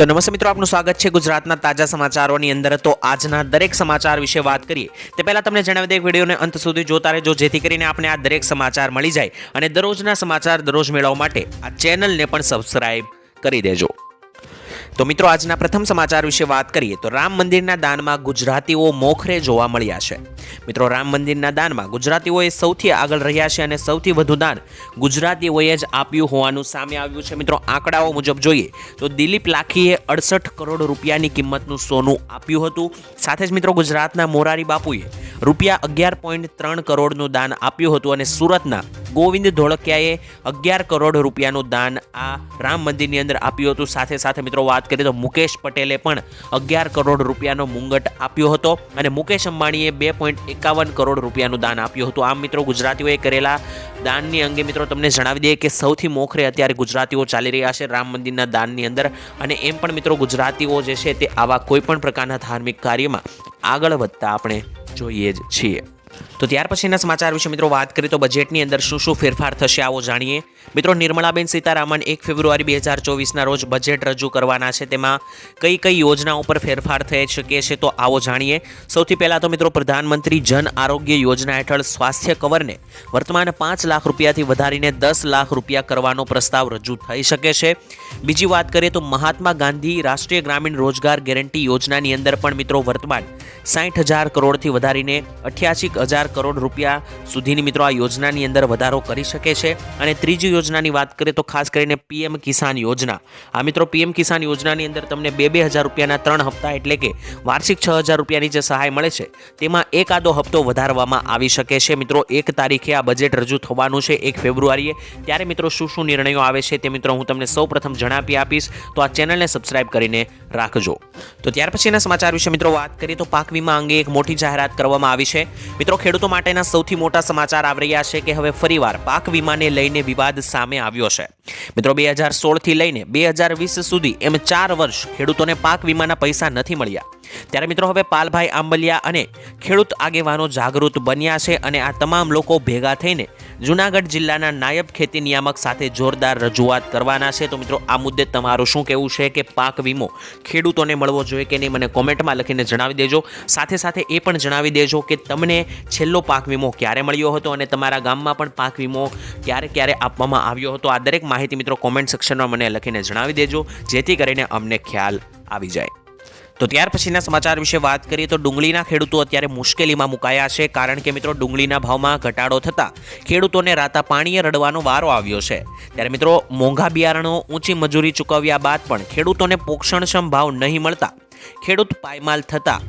તો નમસ્તે મિત્રો, આપનું સ્વાગત છે ગુજરાતના તાજા સમાચારોની અંદર. તો આજના દરેક સમાચાર વિશે વાત કરીએ, તે પહેલાં તમને જણાવી દે વિડીયોને અંત સુધી જોતા રહેજો, જેથી કરીને આપણે આ દરેક સમાચાર મળી જાય. અને દરરોજના સમાચાર દરરોજ મેળવવા માટે આ ચેનલને પણ સબસ્ક્રાઈબ કરી દેજો. તો મિત્રો, આજના પ્રથમ સમાચાર વિશે વાત કરીએ તો રામ મંદિરના દાનમાં ગુજરાતીઓ મોખરે જોવા મળ્યા છે. મિત્રો, રામ મંદિરના દાનમાં ગુજરાતીઓએ સૌથી આગળ રહ્યા છે અને સૌથી વધુ દાન ગુજરાતીઓએ જ આપ્યું હોવાનું સામે આવ્યું છે. મિત્રો, આંકડાઓ મુજબ જોઈએ તો દિલીપ લાખીએ અડસઠ કરોડ રૂપિયાની કિંમતનું સોનું આપ્યું હતું. સાથે જ મિત્રો, ગુજરાતના મોરારી બાપુએ રૂપિયા અગિયાર પોઈન્ટ ત્રણ કરોડનું દાન આપ્યું હતું અને સુરતના ગોવિંદ ધોળકિયાએ અગિયાર કરોડ રૂપિયાનું દાન આ રામ મંદિરની અંદર આપ્યું હતું. સાથે સાથે મિત્રો વાત કરીએ તો મુકેશ પટેલે પણ અગિયાર કરોડ રૂપિયાનો મુંગટ આપ્યો હતો અને મુકેશ અંબાણીએ બે પોઈન્ટ એકાવન કરોડ રૂપિયાનું દાન આપ્યું હતું. આમ મિત્રો, ગુજરાતીઓએ કરેલા દાનની અંગે મિત્રો તમને જણાવી દઈએ કે સૌથી મોખરે અત્યારે ગુજરાતીઓ ચાલી રહ્યા છે રામ મંદિરના દાનની અંદર અને એમ પણ મિત્રો ગુજરાતીઓ જે છે તે આવા કોઈપણ પ્રકારના ધાર્મિક કાર્યમાં આગળ વધતા આપણે જોઈએ જ છીએ. તો ત્યાર પછીના સમાચાર વિશે મિત્રો વાત કરીએ તો બજેટની અંદર શું શું ફેરફાર થશે આવો જાણીએ. મિત્રો નિર્મળાબેન સીતારામન એક ફેબ્રુઆરી બે હજાર ચોવીસના રોજ બજેટ રજૂ કરવાના છે. તેમાં કઈ કઈ યોજનાઓ પર ફેરફાર થઈ શકે છે તો આવો જાણીએ. સૌથી પહેલાં તો મિત્રો પ્રધાનમંત્રી જન આરોગ્ય યોજના હેઠળ સ્વાસ્થ્ય કવરને વર્તમાન પાંચ લાખ રૂપિયાથી વધારીને દસ લાખ રૂપિયા કરવાનો પ્રસ્તાવ રજૂ થઈ શકે છે. બીજી વાત કરીએ તો મહાત્મા ગાંધી રાષ્ટ્રીય ગ્રામીણ રોજગાર ગેરંટી યોજનાની અંદર પણ મિત્રો વર્તમાન સાઠ હજાર કરોડથી વધારીને અઠ્યાસી હજાર કરોડ રૂપિયા સુધીની મિત્રો આ યોજનાની અંદર વધારો કરી શકે છે. અને ત્રીજી યોજનાની વાત કરીએ તો ખાસ કરીને પીએમ કિસાન યોજના. આ મિત્રો પીએમ કિસાન યોજનાની અંદર તમને બે બે હજાર રૂપિયાના ત્રણ હપ્તા એટલે કે વાર્ષિક છ હજાર રૂપિયાની જે સહાય મળે છે, તેમાં એકાદો હપ્તો વધારવામાં આવી શકે છે. મિત્રો, એક તારીખે આ બજેટ રજૂ થવાનું છે, એક ફેબ્રુઆરીએ. ત્યારે મિત્રો શું શું નિર્ણયો આવે છે તે મિત્રો હું તમને સૌ પ્રથમ જણાવી આપીશ. તો આ ચેનલને સબસ્ક્રાઇબ કરીને રાખજો. તો ત્યાર પછીના સમાચાર વિશે મિત્રો વાત કરીએ તો પાક વીમા અંગે એક મોટી જાહેરાત કરવામાં આવી છે. મિત્રો, ખેડૂતો માટેના સૌથી મોટા સમાચાર આવી રહ્યા છે કે હવે ફરીવાર પાક વીમાને લઈને વિવાદ સામે આવ્યો છે. મિત્રો, બે હજાર સોળથી લઈને બે હજાર વીસ સુધી એમ ચાર વર્ષ ખેડૂતોને પાક વીમાના પૈસા નથી મળ્યા. ત્યારે મિત્રો હવે પાલભાઈ આંબલિયા અને ખેડૂત આગેવાનો જાગૃત બન્યા છે અને આ તમામ લોકો ભેગા થઈને જુનાગઢ જિલ્લાના નાયબ ખેતી નિયામક સાથે જોરદાર રજૂઆત કરવાના છે. તો મિત્રો, આ મુદ્દે તમારું શું કહેવું છે કે પાક વીમો ખેડૂતોને મળવો જોઈએ કે નહીં, મને કોમેન્ટમાં લખીને જણાવી દેજો. સાથે સાથે એ પણ જણાવી દેજો કે તમને છેલ્લો પાક વીમો ક્યારે મળ્યો હતો અને તમારા ગામમાં પણ પાક વીમો ક્યારે ક્યારે આપવામાં આવ્યો હતો. આ દરેક માહિતી મિત્રો કોમેન્ટ સેક્શનમાં મને લખીને જણાવી દેજો, જેથી કરીને અમને ખ્યાલ આવી જાય. તો ત્યાર પછીના સમાચાર વિશે વાત કરીએ તો ડુંગળીના ખેડૂતો અત્યારે મુશ્કેલીમાં મુકાયા છે, કારણ કે મિત્રો ડુંગળીના ભાવમાં ઘટાડો થતાં ખેડૂતોને રાતા પાણીએ રડવાનો વારો આવ્યો છે. ત્યારે મિત્રો મોંઘા બિયારણો, ઊંચી મજૂરી ચૂકવ્યા બાદ પણ ખેડૂતોને પોષણક્ષમ ભાવ નહીં મળતા ખેડૂત પાયમાલ થતા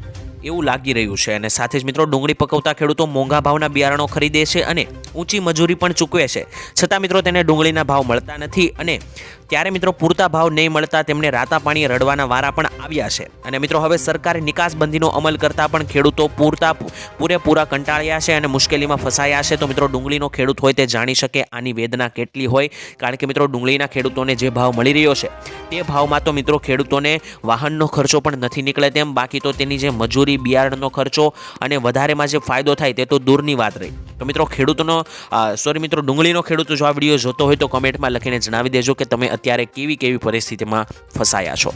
એવું લાગી રહ્યું છે. અને સાથે જ મિત્રો ડુંગળી પકવતા ખેડૂતો મોંઘા ભાવના બિયારણો ખરીદે છે અને ઊંચી મજૂરી પણ ચૂકવે છે. છતાં મિત્રો તેને ડુંગળીના ભાવ મળતા નથી અને ત્યારે મિત્રો પૂરતા ભાવ નહીં મળતા તેમને રાતા પાણીએ રડવાના વારા પણ આવ્યા છે. અને મિત્રો હવે સરકારે નિકાસબંધીનો અમલ કરતા પણ ખેડૂતો પૂરતા પૂરેપૂરા કંટાળ્યા છે અને મુશ્કેલીમાં ફસાયા છે. તો મિત્રો ડુંગળીનો ખેડૂત હોય તે જાણી શકે આની વેદના કેટલી હોય, કારણ કે મિત્રો ડુંગળીના ખેડૂતોને જે ભાવ મળી રહ્યો છે, તે ભાવમાં તો મિત્રો ખેડૂતોને વાહનનો ખર્ચો પણ નથી નીકળે તેમ. બાકી તો તેની જે મજૂરી, બિયારણનો ખર્ચો અને વધારેમાં જે ફાયદો થાય તે તો દૂરની વાત રહી. તો મિત્રો ખેડૂતોનો સોરી મિત્રો ડુંગળીનો ખેડૂત જો આ વીડિયો જોતો હોય તો કમેન્ટમાં લખીને જણાવી દેજો કે તમે અત્યારે કેવી કેવી પરિસ્થિતિમાં ફસાયા છો?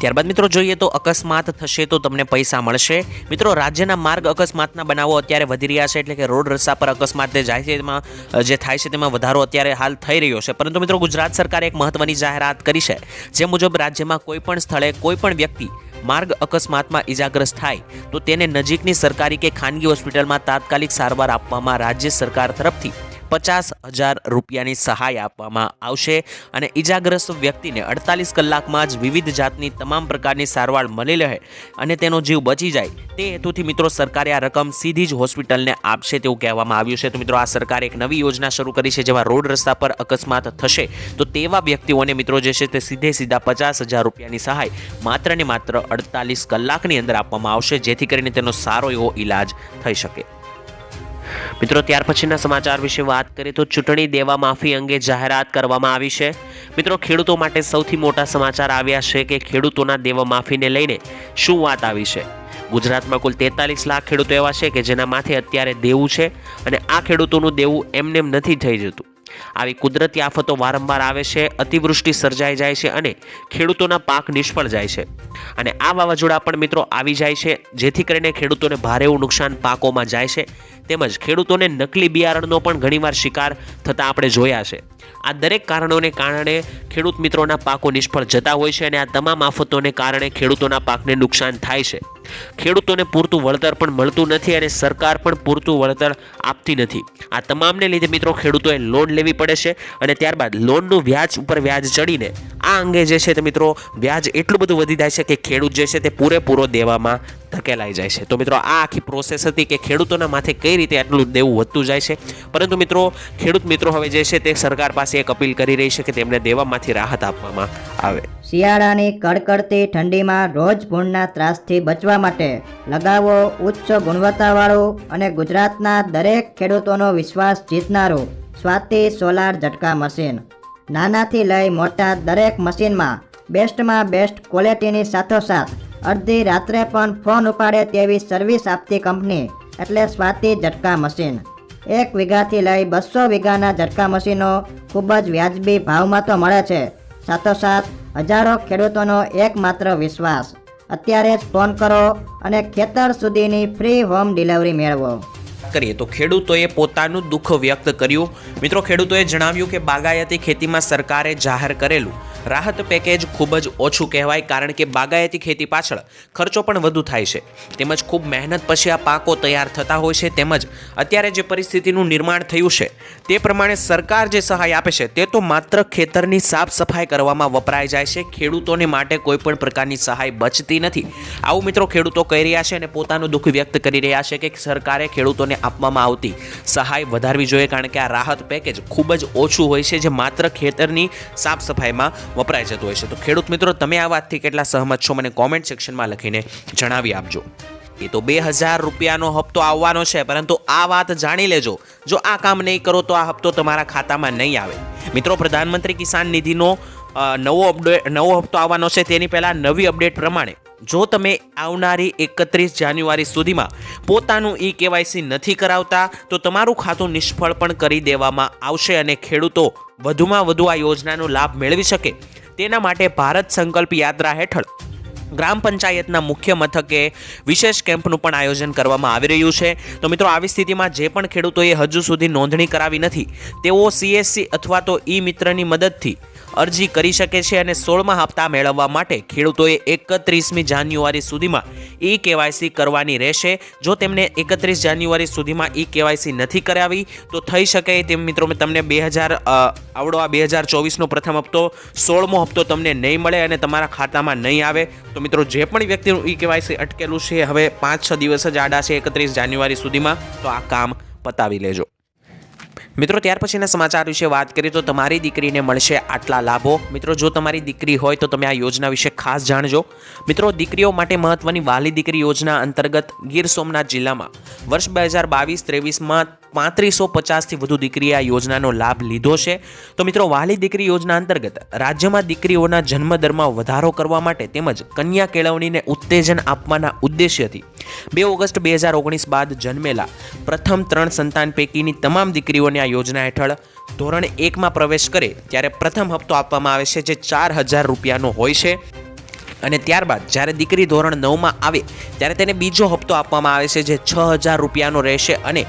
ત્યારબાદ મિત્રો જોઈએ તો અકસ્માત થશે તો તમને પૈસા મળશે. મિત્રો, રાજ્યના માર્ગ અકસ્માતના બનાવો અત્યારે વધી રહ્યા છે એટલે કે રોડ રસ્તા પર અકસ્માત જે જાય છે તેમાં જે થાય છે તેમાં વધારો અત્યારે હાલ થઈ રહ્યો છે. પરંતુ મિત્રો, ગુજરાત સરકારે એક મહત્વની જાહેરાત કરી છે, જે મુજબ રાજ્યમાં કોઈપણ સ્થળે કોઈપણ વ્યક્તિ માર્ગ અકસ્માતમાં ઇજાગ્રસ્ત થાય, તો તેને નજીકની સરકારી કે ખાનગી હોસ્પિટલમાં તાત્કાલિક સારવાર આપવામાં રાજ્ય સરકાર તરફથી પચાસ હજાર રૂપિયાની સહાય આપવામાં આવશે અને ઈજાગ્રસ્ત વ્યક્તિને અડતાલીસ કલાકમાં જ વિવિધ જાતની તમામ પ્રકારની સારવાર મળી રહે અને તેનો જીવ બચી જાય તે હેતુથી મિત્રો સરકારે આ રકમ સીધી જ હોસ્પિટલને આપશે તેવું કહેવામાં આવ્યું છે. તો મિત્રો, આ સરકારે એક નવી યોજના શરૂ કરી છે જેમાં રોડ રસ્તા પર અકસ્માત થશે. તો તેવા વ્યક્તિઓને મિત્રો જે છે તે સીધે સીધા પચાસ હજાર રૂપિયાની સહાય માત્ર ને માત્ર અડતાલીસ કલાકની અંદર આપવામાં આવશે, જેથી કરીને તેનો સારો એવો ઈલાજ થઈ શકે. મિત્રો, ત્યાર પછીના સમાચાર વિશે વાત કરીએ તો ચૂંટણી દેવા માફી અંગે જાહેરાત કરવામાં આવી છે. મિત્રો, ખેડૂતો માટે સૌથી મોટા સમાચાર આવ્યા છે કે ખેડૂતોના દેવા માફીને લઈને શું વાત આવી છે? ગુજરાતમાં કુલ તેતાલીસ લાખ ખેડૂતો એવા છે કે જેના માથે અત્યારે દેવું છે અને આ ખેડૂતોનું દેવું એમનેમ નથી થઈ જતું. આવી કુદરતી આફતો વારંવાર આવે છે, અતિવૃષ્ટિ સર્જાઈ જાય છે અને ખેડૂતોના પાક નિષ્ફળ જાય છે. અને આ વાવાઝોડા પણ મિત્રો આવી જાય છે, જેથી કરીને ખેડૂતોને ભારે એવું નુકસાન પાકોમાં જાય છે. તેમજ ખેડૂતોને નકલી બિયારણનો પણ ઘણીવાર શિકાર થતાં આપણે જોયા છે. આ દરેક કારણોને કારણે ખેડૂત મિત્રોના પાકો નિષ્ફળ જતા હોય છે અને આ તમામ આફતોને કારણે ખેડૂતોના પાકને નુકસાન થાય છે. ખેડૂતોને પૂરતું વળતર પણ મળતું નથી અને સરકાર પણ પૂરતું વળતર આપતી નથી. આ તમામને લીધે મિત્રો ખેડૂતોએ લોન લેવી પડે છે અને ત્યારબાદ લોનનું વ્યાજ ઉપર વ્યાજ ચડીને આ અંગે જે છે તે મિત્રો વ્યાજ એટલું બધું વધી જાય છે કે ખેડૂત જે છે તે પૂરેપૂરો દેવામાં ધકેલાઈ જાય છે. તો મિત્રો, આ આખી પ્રોસેસ હતી કે ખેડૂતોના માથે કઈ રીતે આટલું દેવું વધતું જાય છે. પરંતુ મિત્રો, ખેડૂત મિત્રો હવે જે છે તે સરકાર પાસે એક અપીલ કરી રહી છે કે તેમને દેવામાંથી રાહત આપવામાં આવે. શિયાળાની કડકડતી ઠંડીમાં રોજ ભૂણના ત્રાસથી બચવા માટે લગાવો ઉચ્ચ ગુણવત્તાવાળો અને ગુજરાતના દરેક ખેડૂતોનો વિશ્વાસ જીતનારું સ્વાતિ સોલાર ઝટકા મશીન. નાનાથી લઈ મોટા દરેક મશીનમાં બેસ્ટમાં બેસ્ટ ક્વોલિટીની સાથોસાથ અડધી રાત્રે પણ ફોન ઉપાડે તેવી સર્વિસ આપતી કંપની, એટલે સ્વાતિ ઝટકા મશીન. એક વીઘાથી લઈ બસો વીઘાના ઝટકા મશીનો ખૂબ જ વ્યાજબી ભાવમાં તો મળે છે. સાથોસાથ, હજારો ખેડૂતોનો એકમાત્ર વિશ્વાસ. અત્યારે જ ફોન કરો અને ખેતર સુધીની ફ્રી હોમ ડિલિવરી મેળવો. કરીએ તો ખેડૂતોએ પોતાનું દુઃખ વ્યક્ત કર્યું. મિત્રો, ખેડૂતોએ જણાવ્યું કે બાગાયતી ખેતીમાં સરકારે જાહેર કરેલું રાહત પેકેજ ખૂબ જ ઓછું કહેવાય કારણ કે બાગાયતી ખેતી પાછળ ખર્ચો પણ વધુ થાય છે. તેમજ ખૂબ મહેનત પછી આ પાકો તૈયાર થતા હોય છે તેમજ અત્યારે જે પરિસ્થિતિનું નિર્માણ થયું છે તે પ્રમાણે સરકાર જે સહાય આપે છે તે તો માત્ર ખેતરની સાફ સફાઈ કરવામાં વપરાઈ જાય છે. ખેડૂતોને માટે કોઈ પણ પ્રકારની સહાય બચતી નથી. આવું મિત્રો ખેડૂતો કહી રહ્યા છે અને પોતાનું દુઃખ વ્યક્ત કરી રહ્યા છે કે સરકારે ખેડૂતોને આપવામાં આવતી સહાય વધારવી જોઈએ કારણ કે આ રાહત પેકેજ ખૂબ જ ઓછું હોય છે જે માત્ર ખેતરની સાફ સફાઈમાં વપરાઈ જતું હોય છે. તો ખેડૂત મિત્રો, તમે આ વાતથી કેટલા સહમત છો? મને કોમેન્ટ સેક્શનમાં લખીને જણાવી આપજો. એ તો બે હજાર રૂપિયાનો હપ્તો આવવાનો છે, પરંતુ આ વાત જાણી લેજો. જો આ કામ નહીં કરો, તો આ હપ્તો તમારા ખાતામાં નહીં આવે. મિત્રો, પ્રધાનમંત્રી કિસાન નિધિનો નવો અપડેટ નવો હપ્તો આવવાનો છે તેની પહેલાં નવી અપડેટ પ્રમાણે જો તમે આવનારી એકત્રીસ જાન્યુઆરી સુધીમાં પોતાનું ઈ કેવાયસી નથી કરાવતા, તો તમારું ખાતું નિષ્ફળ પણ કરી દેવામાં આવશે અને ખેડૂતો વધુમાં વધુ આ યોજનાનો લાભ મેળવી શકે. તેના માટે ભારત સંકલ્પ યાત્રા હેઠળ ગ્રામ પંચાયતના મુખ્ય મથકે વિશેષ કેમ્પનું પણ આયોજન કરવામાં આવી રહ્યું છે. તો મિત્રો, આવી સ્થિતિમાં જે પણ ખેડૂતોએ હજુ સુધી નોંધણી કરાવી નથી, તેઓ સીએસસી અથવા તો ઈ મિત્રની મદદથી અરજી કરી શકે છે અને સોળમા હપ્તા મેળવવા માટે ખેડૂતોએ એકત્રીસમી જાન્યુઆરી સુધીમાં ઈ કેવાયસી કરવાની રહેશે. જો તેમને એકત્રીસ જાન્યુઆરી સુધીમાં ઈ કેવાયસી નથી કરાવી, તો થઈ શકે તેમ મિત્રો તમને બે હજાર આવડો આ બે હજાર ચોવીસનો પ્રથમ હપ્તો, સોળમો હપ્તો તમને નહીં મળે અને તમારા ખાતામાં નહીં આવે. તો મિત્રો જે પણ વ્યક્તિનું ઈ કેવાયસી અટકેલું છે, હવે પાંચ છ દિવસ જ આડા છે એકત્રીસ જાન્યુઆરી સુધીમાં, તો આ કામ પતાવી લેજો. મિત્રો, ત્યાર પછીના સમાચાર વિશે વાત કરીએ તો તમારી દીકરીને મળશે આટલા લાભો. મિત્રો, જો તમારી દીકરી હોય તો તમે આ યોજના વિશે ખાસ જાણજો. મિત્રો, દીકરીઓ માટે મહત્વની વાલી દીકરી યોજના અંતર્ગત ગીર સોમનાથ જિલ્લામાં વર્ષ બે હજાર બાવીસ ત્રેવીસમાં પાંત્રીસો પચાસથી વધુ દીકરીએ આ યોજનાનો લાભ લીધો છે. તો મિત્રો, વાલી દીકરી યોજના અંતર્ગત રાજ્યમાં દીકરીઓના જન્મદરમાં વધારો કરવા માટે તેમજ કન્યા કેળવણીને ઉત્તેજન આપવાના ઉદ્દેશ્યથી બે ઓગસ્ટ બે હજાર ઓગણીસ બાદ જન્મેલા પ્રથમ ત્રણ સંતાન પૈકીની તમામ દીકરીઓને યોજના હેઠળ ધોરણ એકમાં પ્રવેશ કરે ત્યારે પ્રથમ હપ્તો આપવામાં આવે છે જે ચાર હજાર રૂપિયાનો હોય છે. અને ત્યારબાદ જ્યારે દીકરી ધોરણ નવમાં આવે ત્યારે તેને બીજો હપ્તો આપવામાં આવે છે જે છ હજાર રૂપિયાનો રહેશે અને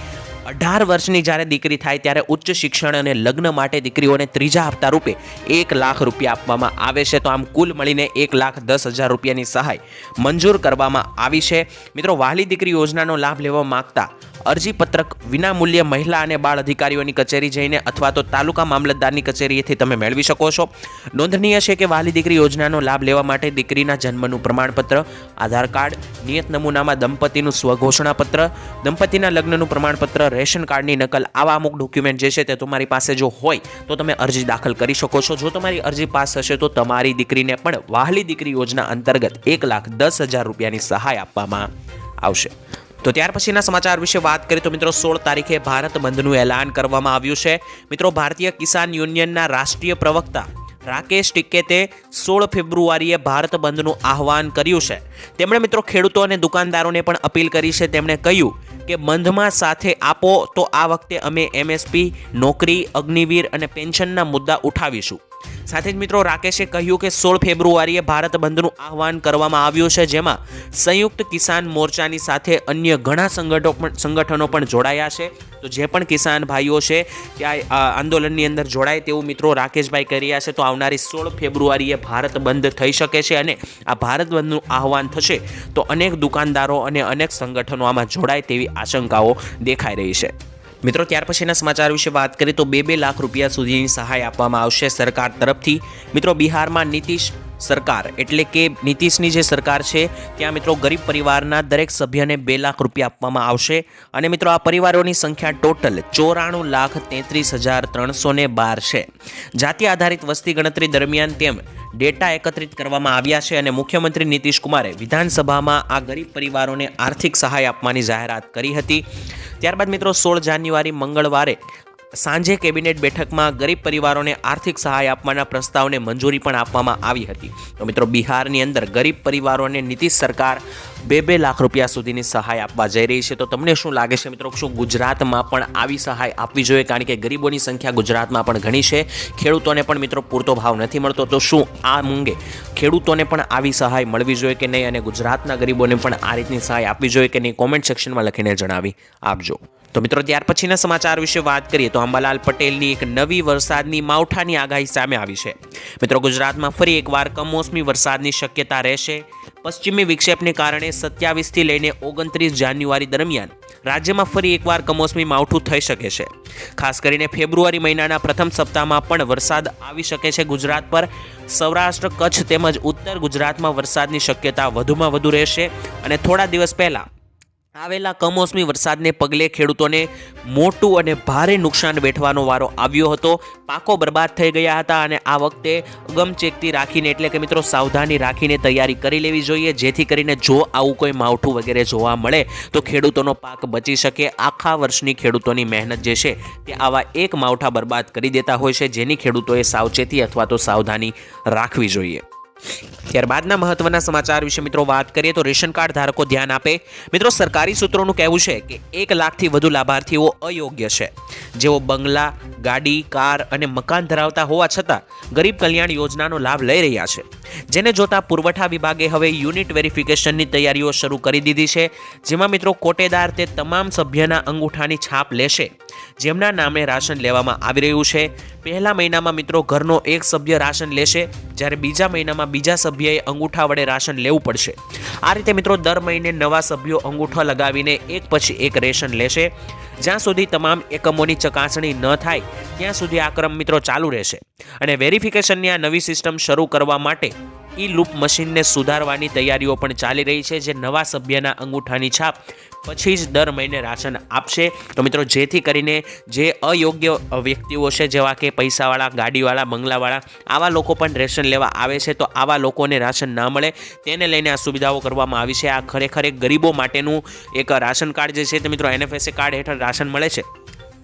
અઢાર વર્ષની જ્યારે દીકરી થાય ત્યારે ઉચ્ચ શિક્ષણ અને લગ્ન માટે દીકરીઓને ત્રીજા હપ્તા રૂપે એક લાખ રૂપિયા આપવામાં આવે છે. તો આમ કુલ મળીને એક લાખ દસ હજાર રૂપિયાની સહાય મંજૂર કરવામાં આવી છે. મિત્રો, વાલી દીકરી યોજનાનો લાભ લેવા માંગતા અરજીપત્રક વિનામૂલ્યે મહિલા અને બાળ અધિકારીઓની કચેરી જઈને અથવા તો તાલુકા મામલતદારની કચેરીએથી તમે મેળવી શકો છો. નોંધનીય છે કે વાલી દીકરી યોજનાનો લાભ લેવા માટે દીકરીના જન્મનું પ્રમાણપત્ર, આધાર કાર્ડ, નિયત નમૂનામાં દંપતીનું સ્વઘોષણાપત્ર, દંપતીના લગ્નનું પ્રમાણપત્ર, રેશન કાર્ડની નકલ, આવા અમુક ડોક્યુમેન્ટ જે છે તે તમારી પાસે જો હોય તો તમે અરજી દાખલ કરી શકો છો. જો તમારી અરજી પાસ થશે તો તમારી દીકરીને પણ વાહલી દીકરી યોજના અંતર્ગત એક લાખ દસ હજાર રૂપિયાની સહાય આપવામાં આવશે. તો ત્યાર પછીના સમાચાર વિશે વાત કરીએ તો મિત્રો સોળ તારીખે ભારત બંધનું એલાન કરવામાં આવ્યું છે. મિત્રો ભારતીય કિસાન યુનિયનના રાષ્ટ્રીય પ્રવક્તા રાકેશ ટિકેતે સોળ ફેબ્રુઆરીએ ભારત બંધનું આહવાન કર્યું છે. તેમણે મિત્રો ખેડૂતો અને દુકાનદારોને પણ અપીલ કરી છે. તેમણે કહ્યું કે બંધમાં સાથે આપો તો આ વખતે અમે એમએસપી, નોકરી, અગ્નિવીર અને પેન્શનના મુદ્દા ઉઠાવીશું. સાથે જ મિત્રો રાકેશે કહ્યું કે સોળ ફેબ્રુઆરીએ ભારત બંધનું આહવાન કરવામાં આવ્યું છે, જેમાં સંયુક્ત કિસાન મોરચાની સાથે અન્ય ઘણા સંગઠનો પણ સંગઠનો પણ જોડાયા છે. તો જે પણ કિસાન ભાઈઓ છે ત્યાં આંદોલનની અંદર જોડાય તેવું મિત્રો રાકેશભાઈ કરી રહ્યા છે, તો આવનારી સોળ ફેબ્રુઆરીએ ભારત બંધ થઈ શકે છે અને આ ભારત બંધનું આહવાન થશે, તો અનેક દુકાનદારો અને અનેક સંગઠનો આમાં જોડાય તેવી આશંકાઓ દેખાઈ રહી છે. મિત્રો, ત્યાર પછીના સમાચાર વિશે વાત કરીએ તો બે બે લાખ રૂપિયા સુધીની સહાય આપવામાં આવશે સરકાર તરફથી. મિત્રો, બિહારમાં નીતિશ સરકાર. એટલે કે નીતિશની જે સરકાર છે, ત્યાં મિત્રો ગરીબ પરિવારના દરેક સભ્યને બે લાખ રૂપિયા આપવામાં આવશે. અને મિત્રો આ પરિવારોની સંખ્યા ટોટલ ચોરાણું લાખ તેત્રીસ હજાર ત્રણસો બાર છે. જાતિ આધારિત વસ્તી ગણતરી દરમિયાન તેમ ડેટા એકત્રિત કરવામાં આવ્યા છે અને મુખ્યમંત્રી નીતિશ કુમારે વિધાનસભામાં આ ગરીબ પરિવારોને આર્થિક સહાય આપવાની જાહેરાત કરી હતી. ત્યારબાદ મિત્રો સોળ જાન્યુઆરી મંગળવારે સાંજે કેબિનેટ બેઠકમાં ગરીબ પરિવારોને આર્થિક સહાય આપવાના પ્રસ્તાવને મંજૂરી પણ આપવામાં આવી હતી. તો મિત્રો, બિહારની અંદર ગરીબ પરિવારોને નીતિશ સરકાર બે બે લાખ રૂપિયા સુધીની સહાય આપવા જઈ રહી છે. તો તમને શું લાગે છે મિત્રો? શું ગુજરાતમાં પણ આવી સહાય આપવી જોઈએ? કારણ કે ગરીબોની સંખ્યા ગુજરાતમાં પણ ઘણી છે. ખેડૂતોને પણ મિત્રો પૂરતો ભાવ નથી મળતો. તો શું આ અંગે ખેડૂતોને પણ આવી સહાય મળવી જોઈએ કે નહીં? અને ગુજરાતના ગરીબોને પણ આ રીતની સહાય આપવી જોઈએ કે નહીં? કોમેન્ટ સેક્શનમાં લખીને જણાવી આપજો. તો મિત્રો, ત્યાર પછીના સમાચાર વિશે વાત કરીએ તો અંબાલાલ પટેલની એક નવી વરસાદની માવઠાની આગાહી સામે આવી છે. મિત્રો, ગુજરાતમાં ફરી એકવાર કમોસમી વરસાદની શક્યતા રહેશે. પશ્ચિમી વિક્ષેપને કારણે સત્યાવીસથી લઈને ઓગણત્રીસ જાન્યુઆરી દરમિયાન રાજ્યમાં ફરી એકવાર કમોસમી માવઠું થઈ શકે છે. ખાસ કરીને ફેબ્રુઆરી મહિનાના પ્રથમ સપ્તાહમાં પણ વરસાદ આવી શકે છે ગુજરાત પર. સૌરાષ્ટ્ર, કચ્છ તેમજ ઉત્તર ગુજરાતમાં વરસાદની શક્યતા વધુમાં વધુ રહેશે અને થોડા દિવસ પહેલાં આવેલા કમોસમી વરસાદને પગલે ખેડૂતોને મોટું અને ભારે નુકસાન વેઠવાનો વારો આવ્યો હતો. પાકો બરબાદ થઈ ગયા હતા અને આ વખતે ગમચેકતી રાખીને એટલે કે મિત્રો સાવધાની રાખીને તૈયારી કરી લેવી જોઈએ, જેથી કરીને જો આવું કોઈ માવઠું વગેરે જોવા મળે તો ખેડૂતોનો પાક બચી શકે. આખા વર્ષની ખેડૂતોની મહેનત જે છે તે આવા એક માવઠા બરબાદ કરી દેતા હોય છે, જેની ખેડૂતોએ સાવચેતી અથવા તો સાવધાની રાખવી જોઈએ. ત્યારબાદના મહત્વના સમાચાર વિશે મિત્રો વાત કરીએ તો રેશન કાર્ડ ધારકો ધ્યાન આપે. મિત્રો સરકારી સૂત્રોનું કહેવું છે કે એક લાખથી વધુ લાભાર્થીઓ અયોગ્ય છે. જેઓ બંગલા, ગાડી, કાર અને મકાન ધરાવતા હોવા છતાં ગરીબ કલ્યાણ યોજનાનો લાભ લઈ રહ્યા છે. જેને જોતા પુરવઠા વિભાગે હવે યુનિટ વેરિફિકેશનની તૈયારીઓ શરૂ કરી દીધી છે, જેમાં મિત્રો કોટેદાર તે તમામ સભ્યના અંગૂઠાની છાપ લેશે. જેમના નામે રાશન લેવામાં આવી રહ્યું છે. પહેલા મહિનામાં મિત્રો ઘરનો એક સભ્ય રાશન લેશે, જ્યારે બીજા મહિનામાં બીજા સભ્યએ અંગૂઠા વડે રાશન લેવું પડશે. આ રીતે મિત્રો દર મહિને નવા સભ્યો અંગૂઠા લગાવીને એક પછી એક રેશન લેશે. જ્યાં સુધી તમામ એકમોની ચકાસણી ન થાય, ત્યાં સુધી આ ક્રમ મિત્રો ચાલુ રહેશે. અને વેરિફિકેશનની આ નવી સિસ્ટમ શરૂ કરવા માટે ઈ લૂપ મશીનને સુધારવાની તૈયારીઓ પણ ચાલી રહી છે, જે નવા સભ્યના અંગૂઠાની છાપ પછી જ દર મહિને રાશન આપશે. તો મિત્રો, જેથી કરીને જે અયોગ્ય વ્યક્તિઓ છે, જેવા કે પૈસાવાળા, ગાડીવાળા, બંગલાવાળા, આવા લોકો પણ રેશન લેવા આવે છે, તો આવા લોકોને રાશન ના મળે. તેને લઈને આ સુવિધાઓ કરવામાં આવી છે. આ ખરેખર એક ગરીબો માટેનું એક રાશન કાર્ડ જે છે તે મિત્રો, એનએફએસએ કાર્ડ હેઠળ રાશન મળે છે.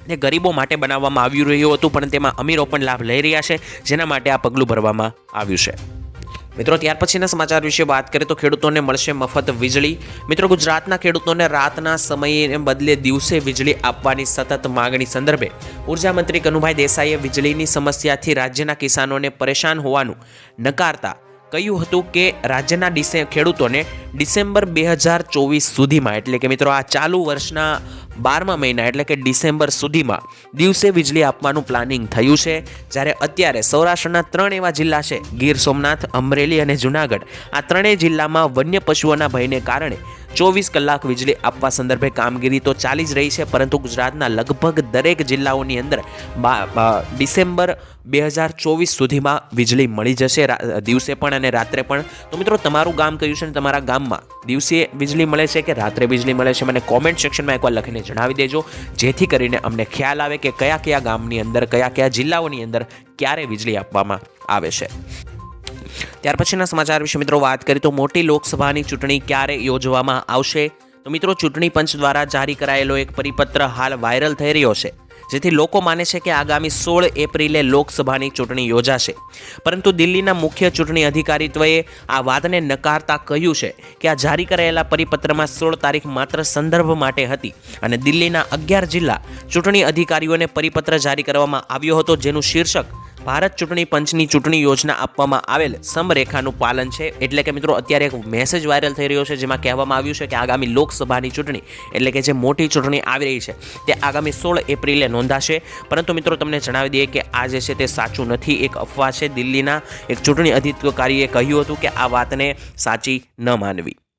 ને ગરીબો માટે બનાવવામાં આવ્યું રહ્યું હતું, પણ તેમાં અમીરો પણ લાભ લઈ રહ્યા છે, જેના માટે આ પગલું ભરવામાં આવ્યું છે. મિત્રો, ત્યાર પછીના સમાચાર વિશે વાત કરીએ તો ખેડૂતોને મળશે મફત વીજળી. મિત્રો, ગુજરાતના ખેડૂતોને રાતના સમયે બદલે દિવસે વીજળી આપવાની સતત માગણી સંદર્ભે ઊર્જા મંત્રી કનુભાઈ દેસાઈએ વીજળીની સમસ્યાથી રાજ્યના કિસાનોને પરેશાન હોવાનું નકારતા કહ્યું હતું કે રાજ્યના ડિસે ખેડૂતોને ડિસેમ્બર બે હજાર ચોવીસ સુધીમાં, એટલે કે મિત્રો, આ ચાલુ વર્ષના બારમા મહિના એટલે કે ડિસેમ્બર સુધીમાં દિવસે વીજળી આપવાનું પ્લાનિંગ થયું છે. જ્યારે અત્યારે સૌરાષ્ટ્રના ત્રણ એવા જિલ્લા છે, ગીર સોમનાથ, અમરેલી અને જુનાગઢ. આ ત્રણેય જિલ્લામાં વન્ય પશુઓના ભયને કારણે ચોવીસ કલાક વીજળી આપવા સંદર્ભે કામગીરી તો ચાલી જ રહી છે, પરંતુ ગુજરાતના લગભગ દરેક જિલ્લાઓની અંદર ડિસેમ્બર બે હજાર ચોવીસ સુધીમાં વીજળી મળી જશે. દિવસે પણ અને રાત્રે પણ. તો મિત્રો, તમારું ગામ કયું છે ને તમારા ગામમાં? દિવસે વીજળી મળે છે કે રાત્રે વીજળી મળે છે? મને કોમેન્ટ સેક્શનમાં એકવાર લખીને જણાવી દેજો. જેથી કરીને અમને ખ્યાલ આવે કે કયા કયા ગામની અંદર, કયા કયા જિલ્લાઓની અંદર ક્યારે વીજળી આપવામાં આવે છે. ત્યાર પછીના સમાચાર વિશે મિત્રો વાત કરીએ તો મોટી લોકસભાની ચૂંટણી ક્યારે યોજવામાં આવશે? તો મિત્રો ચૂંટણી પંચ દ્વારા જારી કરાયેલો એક પરિપત્ર હાલ વાયરલ થઈ રહ્યો છે. જેથી લોકો માને છે કે આગામી સોળ એપ્રિલે લોકસભાની ચૂંટણી યોજાશે. પરંતુ દિલ્હીના મુખ્ય ચૂંટણી અધિકારીત્વએ આ વાતને નકારતા કહ્યું છે કે આ જારી કરાયેલા પરિપત્રમાં સોળ તારીખ માત્ર સંદર્ભ માટે હતી અને દિલ્હીના અગિયાર જિલ્લા ચૂંટણી અધિકારીઓને પરિપત્ર જારી કરવામાં આવ્યો હતો જેનું શીર્ષક ભારત ચૂંટણી પંચની ચૂંટણી યોજના આપવામાં આવેલ સમરેખાનું પાલન છે. એટલે કે મિત્રો, અત્યારે એક મેસેજ વાયરલ થઈ રહ્યો છે, જેમાં કહેવામાં આવ્યું છે કે આગામી લોકસભાની ચૂંટણી, એટલે કે જે મોટી ચૂંટણી આવી રહી છે, તે આગામી સોળ એપ્રિલે નોંધાશે. પરંતુ મિત્રો, તમને જણાવી દઈએ કે આ જે છે તે સાચું નથી. એક અફવા છે. દિલ્હીના એક ચૂંટણી અધિકારીએ કહ્યું હતું કે આ વાતને સાચી ન માનવી.